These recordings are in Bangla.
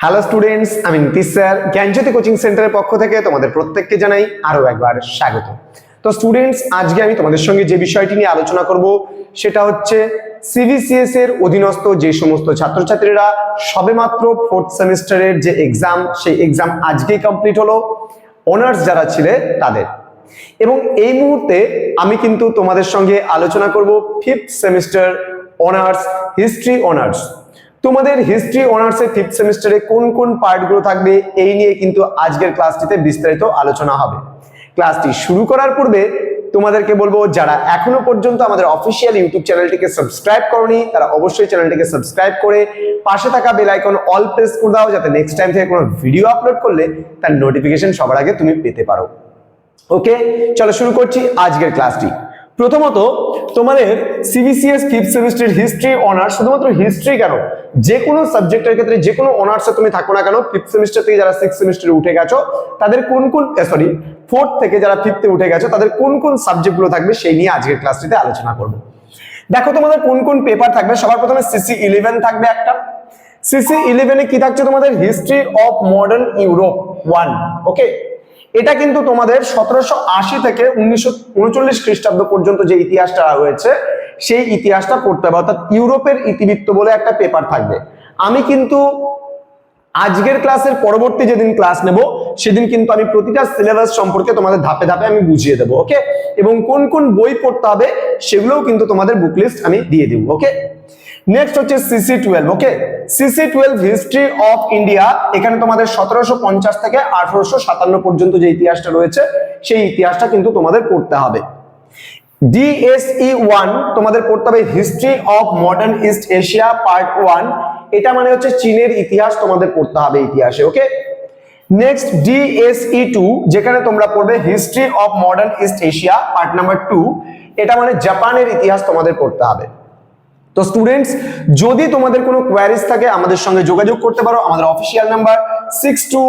হ্যালো স্টুডেন্টস আমি নীতিশ স্যার, জ্ঞানজ্যোতি কোচিং সেন্টারের পক্ষ থেকে তোমাদের প্রত্যেককে জানাই আরও একবার স্বাগত। তো স্টুডেন্টস আজকে আমি তোমাদের সঙ্গে যে বিষয়টি নিয়ে আলোচনা করব, সেটা হচ্ছে সিবিসিএস এর অধীনস্থ যে সমস্ত ছাত্রছাত্রীরা সবেমাত্র ফোর্থ সেমিস্টারের যে এক্সাম সেই এক্সাম আজকেই কমপ্লিট হলো অনার্স যারা ছিলে তাদের। এবং এই মুহূর্তে আমি কিন্তু তোমাদের সঙ্গে আলোচনা করব fifth semester honours history honours তোমাদের হিস্ট্রি অনার্সের ফিফথ সেমিস্টারে কোন কোন পার্টগুলো থাকবে, এই নিয়ে কিন্তু আজকের ক্লাসটিতে বিস্তারিত আলোচনা হবে। ক্লাসটি শুরু করার পূর্বে তোমাদেরকে বলব, যারা এখনও পর্যন্ত আমাদের অফিসিয়াল ইউটিউব চ্যানেলটিকে সাবস্ক্রাইব করনি, তারা অবশ্যই চ্যানেলটিকে সাবস্ক্রাইব করে পাশে থাকা বেল আইকন অল প্রেস করে দাও, যাতে নেক্সট টাইম থেকে কোনো ভিডিও আপলোড করলে তার নোটিফিকেশন সবার আগে তুমি পেতে পারো। ওকে চলো শুরু করছি আজকের ক্লাসটি প্রথমত, তোমাদের CBCS fifth semester history honours শুধুমাত্র হিস্ট্রি কেন? যে কোনো সাবজেক্টের ক্ষেত্রে যে কোনো অনার্সে তুমি থাকো না কেন ফিফথ সেমিস্টার থেকে যারা সিক্স সেমিস্টারে উঠে গেছো, তাদের কোন কোন সরি ফোর্থ থেকে যারা ফিফথে উঠে গেছো, তাদের কোন কোন সাবজেক্টগুলো থাকবে সেই নিয়ে আজকের ক্লাসটিতে আলোচনা করব। দেখো তোমাদের কোন কোন পেপার থাকবে, সবার প্রথমে সিসি ইলেভেন থাকবে একটা। সিসি ইলেভেনে কি থাকছে তোমাদের? History of modern Europe one okay এটা কিন্তু তোমাদের সতেরোশো আশি থেকে উনিশশো উনচল্লিশ খ্রিস্টাব্দ পর্যন্ত যে ইতিহাসটা রয়েছে, সেই ইতিহাসটা পড়তে হবে। অর্থাৎ ইউরোপের ইতিবৃত্ত বলে একটা পেপার থাকবে। আমি কিন্তু আজকের ক্লাসের পরবর্তী যেদিন ক্লাস নেব, সেদিন কিন্তু আমি প্রতিটা সিলেবাস সম্পর্কে তোমাদের ধাপে ধাপে আমি বুঝিয়ে দেবো ওকে এবং কোন কোন বই পড়তে হবে, সেগুলোও কিন্তু তোমাদের বুক লিস্ট আমি দিয়ে দেবো ওকে নেক্সট হচ্ছে CC twelve okay CC twelve history of India এখানে তোমাদের সতেরোশো পঞ্চাশ থেকে আঠারোশো সাতান্ন পর্যন্ত যে ইতিহাসটা রয়েছে, সেই ইতিহাসটা কিন্তু তোমাদের পড়তে হবে। ডিএসই ওয়ান তোমাদের পড়তে হবে history of modern East Asia part one এটা মানে হচ্ছে চীনের ইতিহাস তোমাদের পড়তে হবে ইতিহাসে ওকে নেক্সট ডিএসই টু যেখানে তোমরা পড়বে history of modern East Asia part number two এটা মানে জাপানের ইতিহাস তোমাদের পড়তে হবে। তো স্টুডেন্টস যদি তোমাদের কোনো কোয়ারিজ থাকে, আমাদের সঙ্গে যোগাযোগ করতে পারো। আমাদের official number six two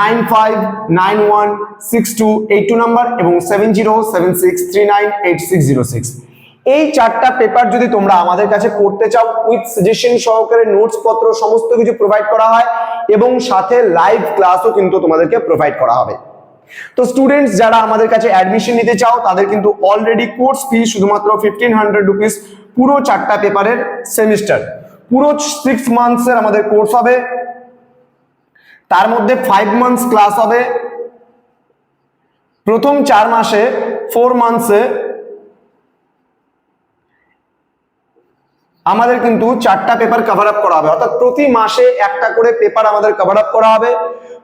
nine five nine one six two eight two number এবং seven zero seven six three nine eight six zero six এই চারটা পেপার যদি তোমরা আমাদের কাছে পড়তে চাও উইথ সাজেশন সহকারে নোটস পত্র সমস্ত কিছু প্রোভাইড করা হয় এবং সাথে লাইভ ক্লাসও কিন্তু তোমাদেরকে প্রোভাইড করা হবে। তো স্টুডেন্টস যারা আমাদের কাছে অ্যাডমিশন নিতে চাও, তাদের কিন্তু অলরেডি কোর্স ফি শুধুমাত্র ফিফটিন হান্ড্রেড রুপিস পুরো চারটা পেপারের সেমিস্টার। পুরো সিক্স মান্থসের আমাদের কোর্স হবে। তার মধ্যে ফাইভ মান্থস ক্লাস হবে। প্রথম চার মাসে ফোর মান্থসে আমাদের কিন্তু চারটা পেপার কভার আপ করা হবে। অর্থাৎ প্রতি মাসে একটা করে পেপার আমাদের কভার আপ করা হবে।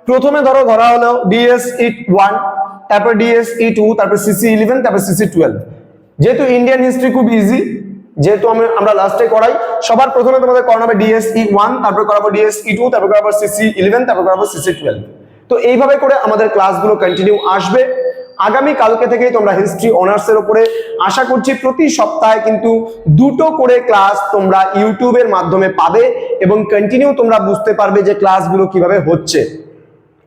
প্রথমে ধরো ধরা হলো ডিএস ই ওয়ান তারপর ডিএস ই টু তারপর সিসি ইলেভেন তারপর সিসি টুয়েলভ যেহেতু ইন্ডিয়ান হিস্ট্রি খুব ইজি যেহেতু আমি, আমরা লাস্টে করাই, সবার প্রথমে তোমাদের করানো হবে ডিএসই ওয়ান তারপর করাবো ডিএসই টু তারপর করাবো সিসি ইলেভেন তারপর করাবো সিসি টুয়েলভ তো এইভাবে করে আমাদের ক্লাসগুলো কন্টিনিউ আসবে। আগামী কালকে থেকেই তোমরা হিস্ট্রি অনার্সের উপরে আশা করছি প্রতি সপ্তাহে কিন্তু দুটো করে ক্লাস তোমরা ইউটিউবের মাধ্যমে পাবে এবং কন্টিনিউ তোমরা বুঝতে পারবে যে ক্লাসগুলো কীভাবে হচ্ছে।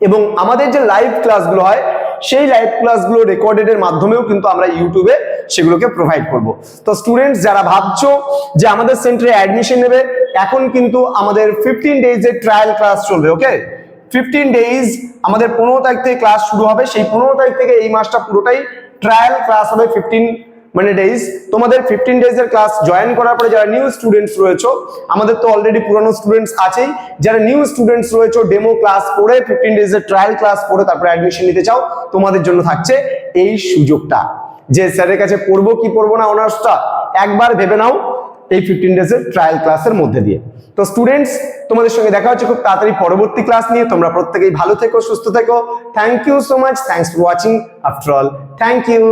এবং আমাদের যে লাইভ ক্লাসগুলো হয়, সেই লাইভ ক্লাসগুলো রেকর্ডেড এর মাধ্যমেও কিন্তু আমরা ইউটিউবে সেগুলোকে প্রোভাইড করব। তো স্টুডেন্টস যারা ভাবছ যে আমাদের সেন্টারে অ্যাডমিশন নেবে, এখন কিন্তু আমাদের ফিফটিন ডেজ এর ট্রায়াল ক্লাস চলবে ওকে ফিফটিন ডেজ আমাদের পনেরো তারিখ থেকে ক্লাস শুরু হবে, সেই পনেরো তারিখ থেকে এই মাসটা পুরোটাই ট্রায়াল ক্লাস হবে ফিফটিন মানে ডেজ তোমাদের ফিফটিন ডেজ এর ক্লাস জয়েন করার পরে যারা নিউ স্টুডেন্টস রয়েছে, আমাদের তো অলরেডি পুরনো স্টুডেন্টস আছেই। যারা নিউ স্টুডেন্টস রয়েছে ডেমো ক্লাস করে ফিফটিন ডেজ এর ট্রায়াল ক্লাস করে তারপরে অ্যাডমিশন নিতে চাও, তোমাদের জন্য থাকছে এই সুযোগটা। যে স্যারের কাছে পড়ব, কি পড়ব না, অনার্সটা একবার ভেবে নাও এই ফিফটিন ডেজ এর ট্রায়াল ক্লাসের মধ্যে দিয়ে। তো স্টুডেন্টস তোমাদের সঙ্গে দেখা হচ্ছে খুব তাড়াতাড়ি পরবর্তী ক্লাস নিয়ে। তোমরা প্রত্যেকেই ভালো থেকো, সুস্থ থেকো। Thank you so much thanks for watching after all thank you